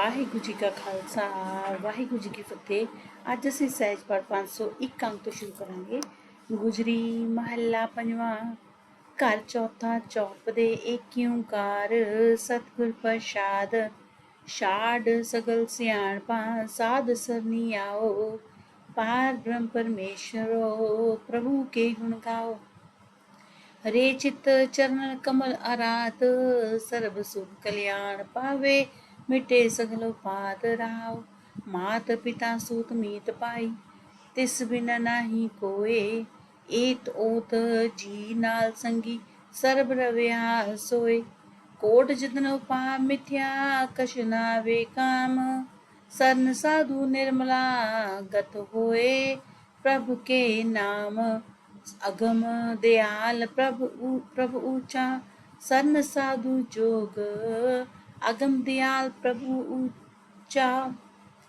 ਵਾਹਿਗੁਰੂ ਜੀ ਕਾ ਖਾਲਸਾ ਵਾਹਿਗੁਰੂ ਜੀ ਕੀ ਫਤਿਹ ਅੱਜ ਅਸੀਂ ਸਹਿਜ ਪਾਠ 501 ਅੰਕ ਤੋਂ ਸ਼ੁਰੂ ਕਰਾਂਗੇ ਗੁਜਰੀ ਮਹੱਲਾ ਪੰਜਵਾਂ ਘਰ ਚੌਥਾ ਚੌਪ ਦੇ ਏਕ ਓੰਕਾਰ ਸਤਿਗੁਰ ਪ੍ਰਸਾਦ ਛਾੜ ਸਗਲ ਸਿਆਣਪਾ ਸਾਧ ਸਰਨੀ ਆਓ ਪਾਰ ਬ੍ਰਹਮ ਪਰਮੇਸ਼ਰੋ ਪ੍ਰਭੂ ਕੇ ਗੁਣ ਗਾਓ ਹਰੇ ਚਿਤ ਚਰਨ ਕਮਲ ਆਰਾਧ ਸਰਬ ਸੁਖ ਕਲਿਆਣ ਪਾਵੇ ਮਿਟੇ ਸਗਲ ਪਾਤ ਰਾਵ ਮਾਤ ਪਿਤਾ ਸੂਤ ਮੀਤ ਪਾਈ, ਤਿਸ ਬਿਨ ਨਾਹੀ ਕੋਏ, ਏਤ ਓਤ ਜੀ ਨਾਲ ਸੰਗੀ, ਸਰਬ ਰਵਿਆ ਸੋਏ। ਕੋਟ ਜਿਤਨ ਉਪਾ ਮਿਥਿਆ ਕਛ ਵੇ ਕਾਮ, ਸਰਨ ਸਾਧੂ ਨਿਰਮਲਾ ਗਤ ਹੋਏ। ਪ੍ਰਭ ਕੇ ਨਾਮ, ਅਗਮ ਦਿਆਲ ਪ੍ਰਭ ਪ੍ਰਭ ਊਚਾ, ਸਰਨ ਸਾਧੂ ਜੋਗ अगम दयाल प्रभु ऊँचा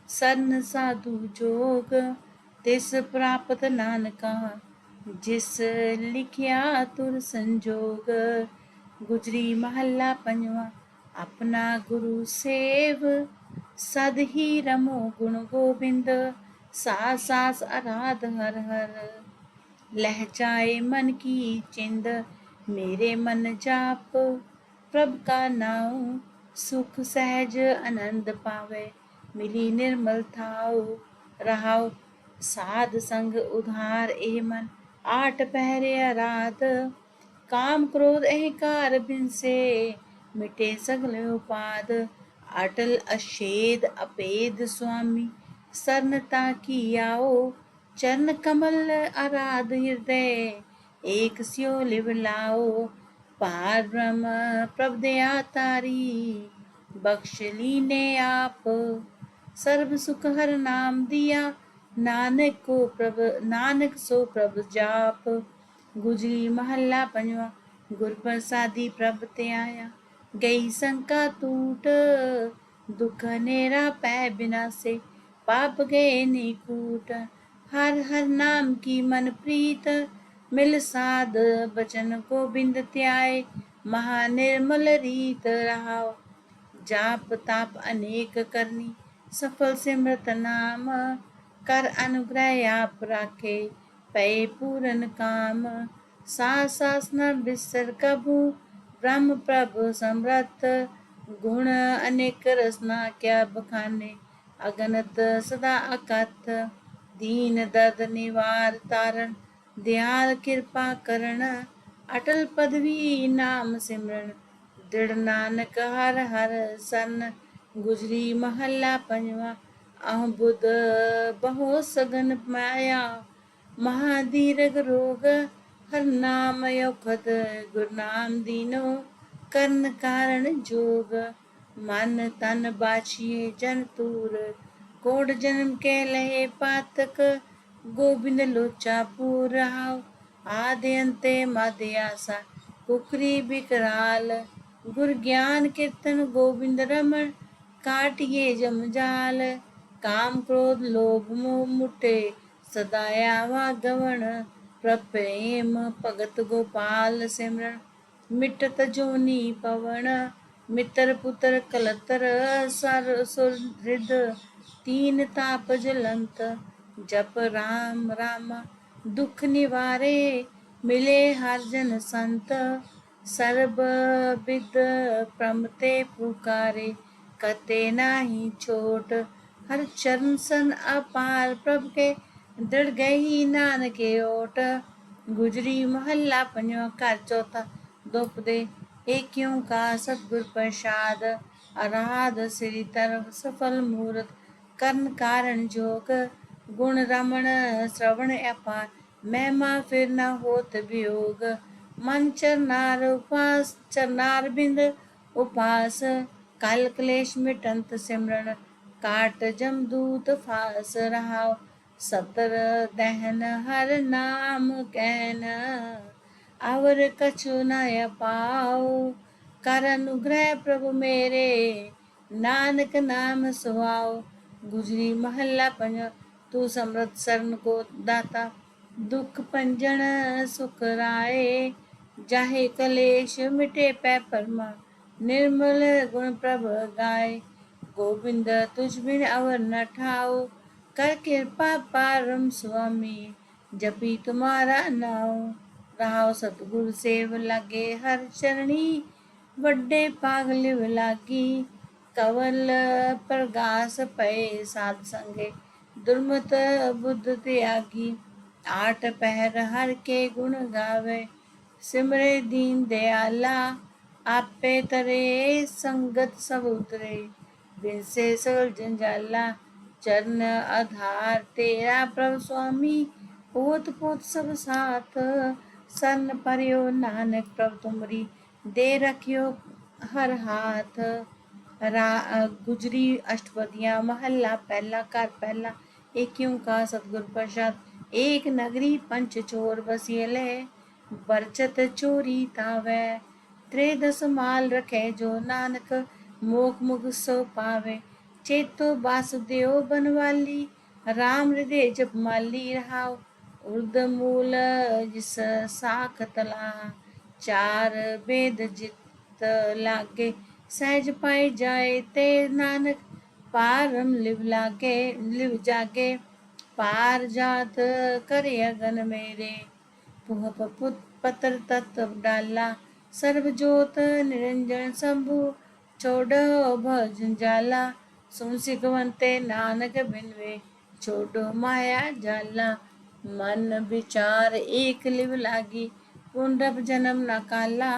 सरन साधु जोग, तिस प्राप्त नानका, जिस लिखिया तुर संजोग। गुजरी महला पंजवा, अपना गुरु सेव, सद ही रमो गुण गोविंद सास सास आराध हर हर। लह जाए मन की चिंद, मेरे मन जाप, प्रभ का नाम सुख सहज आनंद पावे, मिली निर्मल थाओ। रहाओ, साध संग उधार ए मन, आठ पहरे रात काम क्रोध अहकार बिनसे, मिटे सगले उपाद अटल अशेद अपेद स्वामी सरनता की आओ। चरण कमल आराध हृदय, एक सियो लिव लाओ। ਪਾਰ ਬ੍ਰਹਮ ਪ੍ਰਭ ਦਿਆ ਤਾਰੀ ਬਖਸ਼ ਲੀਨੇ ਆਪ। ਸਰਬ ਸੁਖ ਹਰ ਨਾਮ ਦਿਆ, ਨਾਨਕ ਕੋ ਪ੍ਰਭ, ਨਾਨਕ ਸੋ ਪ੍ਰਭ ਜਾਪ। ਗੁਜਰੀ ਮਹੱਲਾ ਪੰਜਵਾ, ਗੁਰ ਪ੍ਰਸਾਦੀ ਪ੍ਰਭ ਤੇ ਆਇਆ। ਗਈ ਸੰਕਾ ਟੂਟ ਦੁਖ ਨੇਰਾ ਪੈ ਬਿਨਾਸੇ, ਪਾਪ ਗਏ ਨੀ ਨਿਕੂਟ ਹਰ ਹਰ ਨਾਮ ਕੀ ਮਨ ਪ੍ਰੀਤ मिल साध बचन को बिंद त्याय महानिर्मल रीत रहा जाप ताप अनेक करनी, सफल सिमृत नाम। कर अनुग्रह आप राखे, पै पूरन काम। सास सास न बिस्तर कभू, ब्रह्म प्रभ समृत गुण अनेक रसना क्या बखाने, अगनत सदा अकथ। दीन दर्द निवार तारण ਦਿਆਲ ਕਿਰਪਾ ਕਰਨ, ਅਟਲ ਪਦਵੀ ਨਾਮ ਸਿਮਰਨ। ਦ੍ਰਿੜ ਨਾਨਕ ਹਰ ਹਰ ਸਨ, ਗੁਜਰੀ ਮਹੱਲਾ ਪੰਜਵਾ। ਅਹ ਬੁੱਧ ਬਹੁ ਸਗਨ ਮਾਇਆ ਮਹਾਦੀਰਗ ਰੋਗ ਹਰ ਨਾਮ ਯੋਖਤ ਗੁਰਨਾਮ ਦੀਨੋ ਕਰਨ ਕਾਰਨ ਜੋਗ। ਮਨ ਤਨ ਬਾਛੀਏ ਜਨ ਤੂਰ ਕੋੜ ਜਨਮ ਕੇ ਲਏ ਪਾਤਕ गोविंद लोचा पूरा आदि आद्यंते माध्यासा कुकरी बिकराल। गुर ज्ञान कीर्तन गोविंद रमन काटिए जमजाल। काम क्रोध लोभ मोह मुटे सदाया गवण। प्रेम भगत गोपाल सिमरन, मिटत जोनी पवन। मित्र पुत्र कलतर सर सुहृद, तीन ताप जलंत। ਜਪ ਰਾਮ ਰਾਮ, ਦੁਖ ਨਿਵਾਰੇ, ਮਿਲੇ ਹਰ ਜਨ ਸੰਤ, ਸਰਬ ਬਿਦ ਪ੍ਰਮਤੇ ਪੁਕਾਰੇ, ਕਤੇ ਨਾਹੀ ਛੋਟ, ਹਰ ਚਰਨ ਸਨ ਅਪਾਰ, ਪ੍ਰਭ ਕੇ ਦ੍ਰਿੜ ਗਈ ਨਾਨਕੇ ਓਟ, ਗੁਜਰੀ ਮਹੱਲਾ ਪੰਜਵਾਂ ਘਰ ਚੌਥਾ ਦੁਪ ਦੇ ਏਕਿਉ ਕਾ ਸਤਿਗੁਰ ਪ੍ਰਸਾਦ, ਅਰਾਧ ਸ੍ਰੀ ਤਰਫ ਸਫਲ ਮੂਰਤ, ਕਰਨ ਕਾਰਨ ਜੋਗ ਗੁਣ ਰਮਣ ਸ਼ਰਵਣ ਅਪਾਰ ਮਹਿਮਾ ਫਿਰ ਨਾ ਹੋਤ ਵਿਯੋਗ। ਮਨ ਚਰਨਾਰ ਉਪਾਸ, ਚਰਨਾਰ ਬਿੰਦ ਉਪਾਸ। ਕਲ ਕਲੇਸ਼ ਮਿਟੰਤ ਸਿਮਰਨ, ਕਾਟ ਜਮਦੂਤ ਫਾਸ ਰਹਾਓ ਸਤਰ ਦਹਨ ਹਰ ਨਾਮ ਕਹਿਨ ਅਵਰ ਕਛੁ ਨ ਪਾਉ ਕਰ ਅਨੁਗ੍ਰਹਿ ਪ੍ਰਭ ਮੇਰੇ, ਨਾਨਕ ਨਾਮ ਸੁਆਉ ਗੁਜਰੀ ਮਹੱਲਾ ਪੰਜ ਤੂੰ ਸਮਰਤ ਸਰਨ ਕੋ ਦਾਤਾ ਦੁਖ ਪੰਜਨ ਸੁਖ ਰਾਏ ਜਾਹੇ ਕਲੇਸ਼ ਮਿਟੇ ਪੈ ਪਰਮਾ ਨਿਰਮਲ ਗੁਣ ਪ੍ਰਭ ਗਾਏ गोविंद तुझ बिन अवर न ठाओ कर कृपा पारम स्वामी जपी तुम्हारा नाम रहाओ सतगुरु सेव लगे हर चरणी ਵੱਡੇ ਪਾਗਲ ਲਾਗੀ ਕਵਲ ਪ੍ਰਗਾਸ ਪਏ ਸਾਧ ਸੰਗੇ दुर्मत बुद्ध त्यागी। आठ पहर हर के गुण गावे। सिमरे दीन दयाला, आपे तरे संगत सब उतरे। बिन से जंजाला चरण आधार तेरा प्रभु स्वामी। पोत पोत सब साथ, सन परयो नानक प्रभु तुमरी। दे रखियो हर हाथ। रा, गुजरी अष्टपदियाँ महला पहला कर पहला। एक क्यों का सतगुर प्रसाद। एक नगरी पंच चोर बसियले, बरचत चोरी तावे। त्रेदस माल रखे जो नानक मोख मुग सो पावे। चेतो वासुदेव बनवाली, राम हृदय जब माली रहाओ। उर्द मूल जिस साख तला चार वेद जित लागे। सहज पाए जाए ते नानक पारम लिव के लिव जाके, पार जात कर अगन मेरे। पुह पत्र तत्व डाला सर्वजोत निरंजन शंभु, छोड़ो भजन जाला। सुन सिखवंते नानक बिनवे छोड़ो माया जाला। मन विचार एक लिव लागी पुनरभ जन्म न काला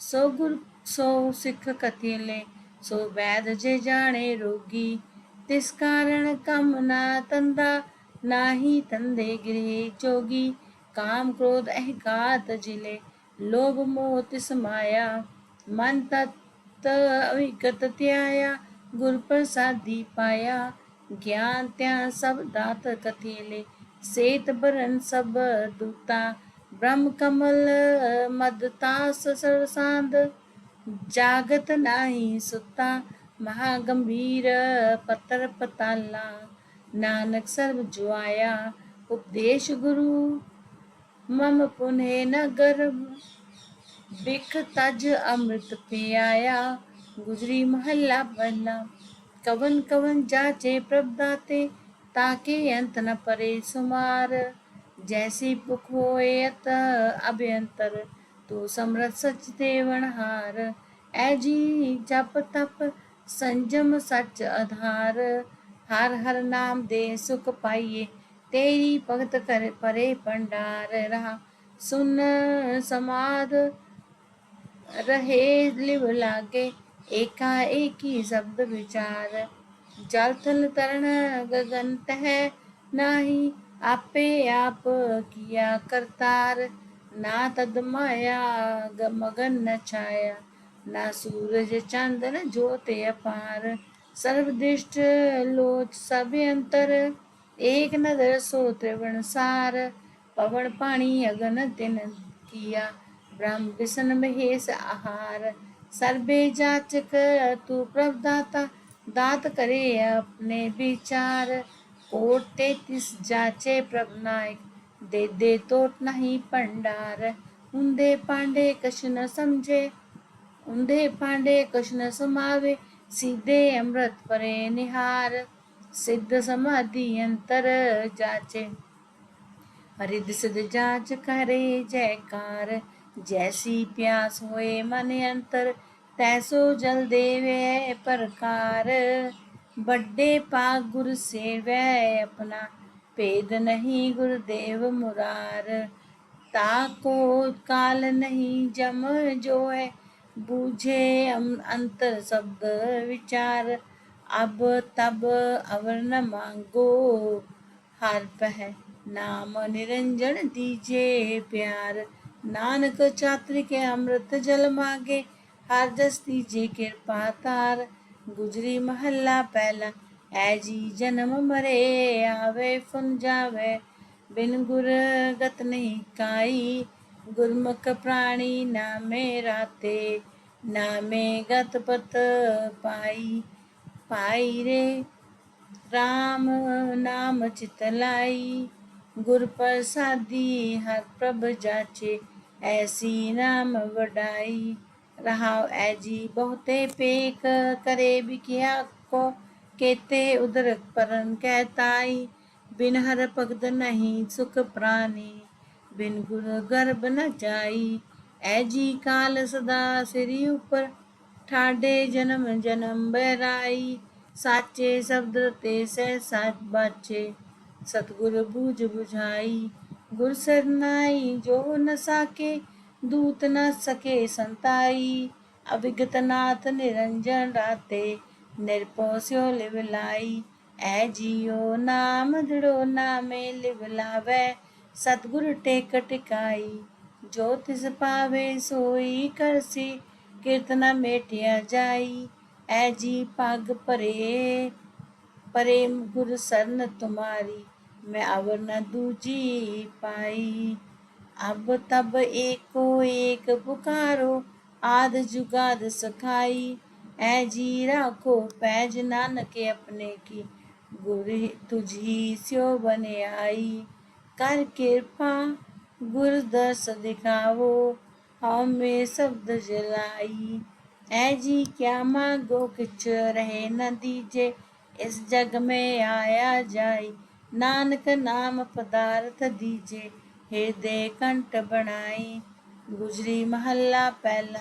सो गुर, सो सिख कथिले ਸੋ ਵੈਦ ਜੇ ਜਾਣੇ ਰੋਗੀ ਤਿਸ ਕਾਰਣ ਕਮ ਨਾ ਤੰਦਾ ਨਾਹੀ ਤੰਦੇ ਗ੍ਰਹਿ ਚੋਗੀ ਕਾਮ ਕ੍ਰੋਧ ਅਹੰਕਾਰ ਜਿਲੇ ਲੋਭ ਮੋਹ ਤਿਸ ਮਾਇਆ ਮਨ ਤਤ ਅਵਿਗਤ ਧਿਆਇਆ ਗੁਰ ਪ੍ਰਸਾਦੀ ਪਾਇਆ ਗਿਆਨ ਧਿਆਨ ਸਭ ਦਾਤ ਕਥੀਲੇ ਸੇਤ ਬਰਨ ਸਭ ਦੂਤਾ ब्रह्म कमल मदतास सरसांद जागत नाही सुता महागंभीर पतर पताला नानक सर्व जुआया उपदेश गुरु मम पुने न गर्भ बिख तज अमृत पियाया गुजरी महल्ला पहला कवन कवन जाचे प्रभदाते ताके अंत न परे सुमार जैसी पुख होयत अभ्यंतर तू सच देवनहार ऐजी जप तप, संजम सच आधार हर हर नाम दे सुख पाइए, तेरी भगत कर परे भंडार। रहा सुन समाध रहे लिव लागे एका एक ही शब्द विचार। जल थल तरण गगन तह, नाही आपे आप किया करतार। ना तद माया मगन न छाया। ना सूरज चंदन ज्योत अपार। सर्वदृष्ट लोच सब अंतर। एक नदर सो त्रिवण सार। पवन पानी अगन दिन किया। ब्रह्म विष्ण महेश आहार। सर्वे जाचक तू प्रभदाता। दात करे अपने विचार। कोट तैतीस जाचे प्रभनायक दे दे तो नाही भंडार उंदे पांडे कश न समझे उंदे पांडे कश न समावे सीधे अमृत परे निहार सिद्ध समाधि अंतर जाचे हरिद सिद्ध जांच करे जयकार जैसी प्यास होए मन अंतर तैसो जल देवे प्रकार बड़े पाग गुर सेवै अपना भेद नहीं गुरुदेव मुरार। ताको काल नहीं जम जो है बूझे अंतर शब्द विचार। अब तब अवर न मांगो, हार पह नाम निरंजन दीजे प्यार। नानक छात्र के अमृत जल मांगे, हर जस दीजे कृपा तार। गुजरी महल्ला पहला ऐ जी जन्म मरे, आवे, फुन जावे। बिन गुर गत नहीं काई, गुरमुख प्राणी नामे राते। नामे गत पत पाई पाई रे। राम नाम चितलाई गुर प्रसादी हर प्रभ जाचे। ऐसी नाम वडाई। रहा ऐ जी बहुते पेक करे बिकिया को। केते उदर परन कहताई, बिन हर भगत नहीं सुख प्राणी, बिन गुरु गर्भ न जाई। ऐ जी काल सदा सिरी ऊपर ठाडे जन्म जन्म बहराई। साचे शब्द ते सह साच बाचे, सतगुर बूझ बुझाई। गुर सरनाई जो न साके, दूत न सके संताई। अविगत नाथ निरंजन राते निरपो स्यो लिवलाई ऐ जियो नाम दृढ़ो नामे लिवलावै सतगुर टेक टिकाई जो तिस पावे सोई करसी कीर्तना मेटिया जाई ऐ जी पग परे प्रेम गुर सरन तुम्हारी मैं अवर न दूजी पाई अब तब एको एक पुकारो आद जुगाद सखाई ऐ जी राखो पैज नानक अपने की। गुर तुझी स्यो बने आई। कर कृपा गुर दर्श दिखावो, हमें शब्द जलाई। ऐ जी, क्या मांगो? किच रहे न दीजे, इस जग में आया जाई। नानक नाम पदार्थ दीजे, हृदय कंठ बनाई। गुजरी महल्ला पहला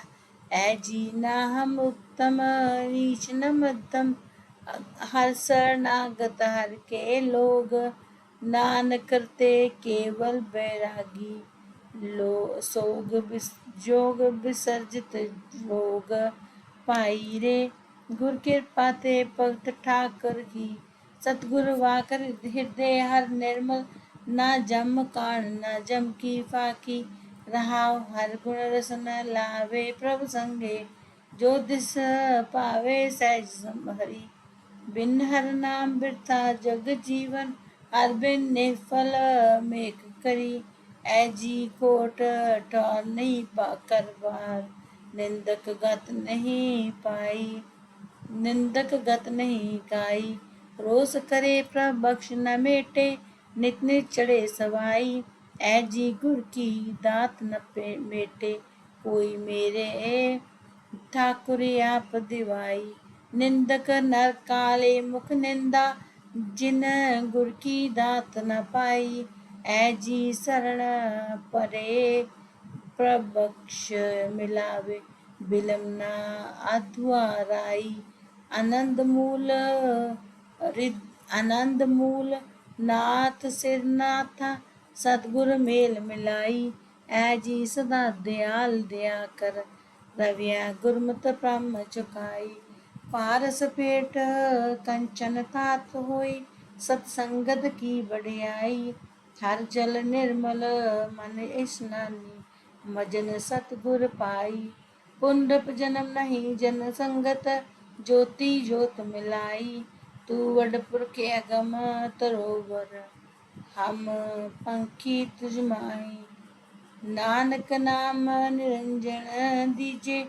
ऐ जी ना हम उत्तम नीच न मध्यम। हर शरणागत हर के लोग नान करते केवल बैरागी। लो सोग विस, जोग विसर्जित लोग पाई रे गुर कृपा ते भगत ठाकर की। सतगुर वाकर हृदय हर निर्मल। ना जम कान ना जम की फाकी। रहाव हर गुण रसन लावे प्रभ संगे जो दिस पावे सहज हरि बिन हर नाम बिरथा जग जीवन हर बिन निफल मेघ करी ऐ जी कोट टॉर नहीं पा कर बार निंदक गत नहीं पाई निंदक गत नहीं काई रोस करे प्रभ बख्श न मेटे नित नित चढ़े सवाई ऐ जी गुर की दात न पे मेटे कोई मेरे ठाकुर आप दिवाई निंदक नर काले मुख निंदा जिन गुर की दात न पाई ऐ जी शरण परे प्रबक्ष मिलावे बिलम ना अधुआराई आनंद मूल आनंद मूल नाथ सिरनाथा सतगुर मेल मिलाई, ऐ जी सदा दयाल दया कर। रविया गुरमत ब्रह्म चुकाई, पारस पेट कंचन तात होई सत्संगत की बढ़ियाई। हर जल निर्मल मन स्नानी मजन सतगुर पाई। पुंडप जन्म नहीं जन संगत, ज्योति ज्योत मिलाई। तू वडपुर के अगम तरोवर। हम पंखी तुझ माही नानक नाम निरंजन दीजे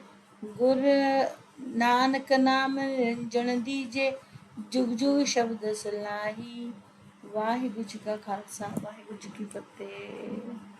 गुर नानक नाम निरंजन दीजे जुग जुग शब्द सलाही वाहिगुरु जी का खालसा वाहिगुरु जी की फतेह